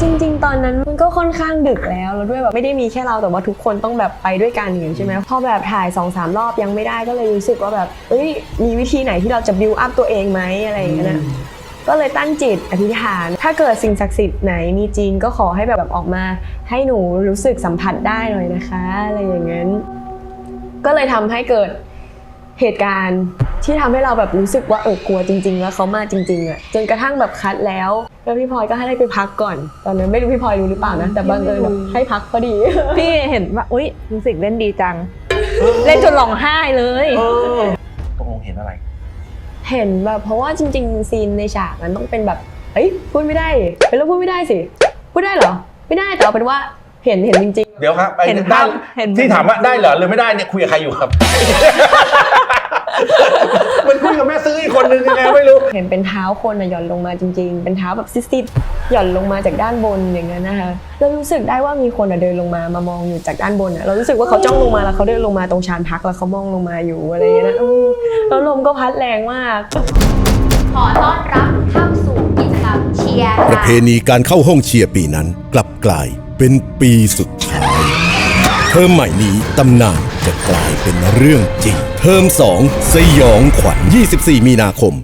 จริง ๆ ตอนนั้นมันก็ค่อนข้างดึกแล้วแล้วด้วยแบบไม่ได้มีแค่เราแต่ว่าทุกคนต้องแบบไปด้วยกันอย่างนี้ใช่ไหมพอแบบถ่าย2อสารอบยังไม่ได้ก็เลยรู้สึกว่าแบบเอ้ยมีวิธีไหนที่เราจะบิวอัพตัวเองไหมอะไรอย่างเงี้ยนะก็เลยตั้งจิตอธิษฐาน ถ้าเกิดสิ่งศักดิ์สิทธิ์ไหนมีจริงก็ขอให้แบบแบบออกมา ให้หนูรู้สึกสัมผัสได้หน่อยนะคะ อะไรอย่างนั้น ก็เลยทำให้เกิด เหตุการณ์ที่ทำให้เราแบบรู้สึกว่าเออกลัวจริง ๆ แล้วเขามาจริง ๆอะจนกระทั่งแบบคัดแล้วแล้วพี่พลอยก็ให้ไปพักก่อน ตอนนั้นไม่รู้พี่พลอยรู้หรือเปล่านะแต่บังเอิญแบบให้พักพอดี พี่เห็นว่าอุ้ยมิวสิกเล่นดีจัง เล่นจนร้องไห้เลยเออตกลงเห็นอะไร เห็นแบบเพราะว่าจริง ๆ ซีนในฉากมันต้องเป็นแบบเอ้ยพูดไม่ได้เป็นแล้วพูดไม่ได้สิพูดได้เหรอ ไม่ได้แต่เอาเป็นว่า เห็นเห็นจริงๆเดี๋ยวครับไปเห็นได้ภาพเห็น ที่ถามว่าได้เหรอหรือไม่ได้เนี่ยคุยกับใครอยู่ครับ มันคุยกับแม่ซื้ออีกคนนึงยังไงไม่รู้เห็นเป็นเท้าคนอะหย่อนลงมาจริง ๆ เป็นเท้าแบบซิดๆหย่อนลงมาจากด้านบนอย่างนั้นนะคะเรารู้สึกได้ว่ามีคนอะเดินลงมามามองอยู่จากด้านบนอะเรารู้สึกว่าเขาจ้องลงมาแล้วเขาเดินลงมาตรงชานพักแล้วเขามองลงมาอยู่อะไรอย่างเงี้ยนะอืมแล้วลมก็พัดแรงมาก ขอต้อนรับเข้าสู่กิจกรรมเชียร์ประเพณีการเข้าห้องเชียร์ปีนั้น กลับกลาย เป็นปีสุดท้าย เทอมใหม่นี้ตำนานจะกลายเป็นเรื่องจริง เทอม2 สยองขวัญ 24 มีนาคม